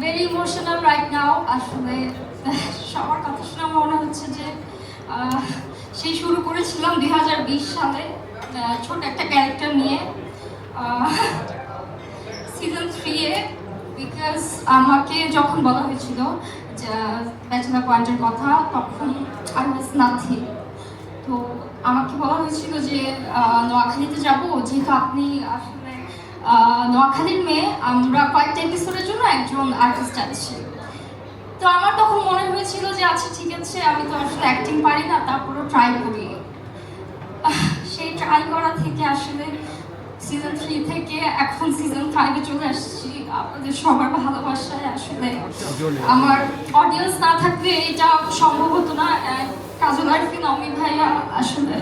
Very emotional right now. আসলে, সবার কথা শুনে মনে হচ্ছে যে সেই শুরু করেছিলাম দু হাজার বিশ সালে ছোট একটা ক্যারেক্টার নিয়ে সিজন থ্রি এ বিকজ আমাকে যখন বলা হয়েছিল যে ব্যাচেলার পয়েন্টের কথা, তখন আই ওয়াজ নাথিং তো আমাকে বলা হয়েছিল যে নোয়াখালীতে যাব, যেহেতু আপনি আসলে নোয়াখালীর মেয়ে, আমরা কয়েকটা এপিসোডের জন্য একজন আর্টিস্ট আছি। তো আমার তখন মনে হয়েছিল যে আচ্ছা ঠিক আছে, আমি তো আসলে অ্যাক্টিং পারি না, তারপরেও ট্রাই করি। সেই ট্রাই করা থেকে আসলে সিজন থ্রি থেকে এখন সিজন ফাইভে চলে আসছি। আপনাদের সবার ভালোবাসায় আসলে আমার অডিয়েন্স না থাকলে এটা সম্ভব হতো না। কাজল আরফিন অমি ভাইয়া আসলে।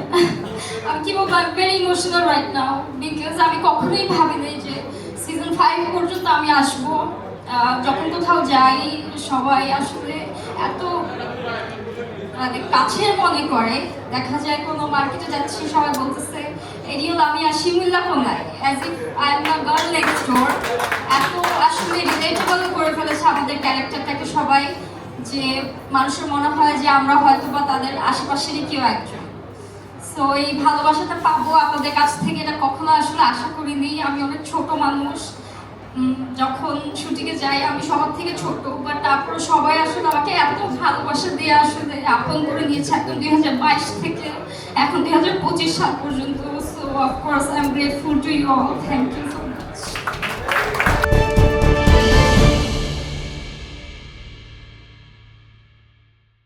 কি বলব I very emotional right now because আমি কখনোই ভাবিনি যে সিজন ফাইভ পর্যন্ত আমি আসব। যখন কোথাও যাই, সবাই আসলে এত মানে কাছের মনে করে। দেখা যায় কোনো মার্কেটে যাচ্ছি, সবাই বলতেছে এরিয়ল আমি আর শিমুল্লা কোনায় as if I am a girl next door এত আসলে রিলেটেবল করে ফেলেছে আমাদের ক্যারেক্টারটাকে সবাই, যে মানুষের মনে হয় যে আমরা হয়তো বা তাদের আশেপাশেরই কেউ একজন। সো এই ভালোবাসাটা পাবো আপনাদের কাছ থেকে এটা কখনো আসলে আশা করিনি। আমি অনেক ছোট মানুষ। যখন শুটিংয়ে যাই, আমি সবার থেকে ছোট বাট তারপরে সবাই আসলে আমাকে এত ভালোবাসা দিয়ে আসলে আপন করে নিয়েছে এখন দুই হাজার বাইশ থেকে, এখন দুই হাজার পঁচিশ সাল পর্যন্ত। So of course I am grateful to you all thank you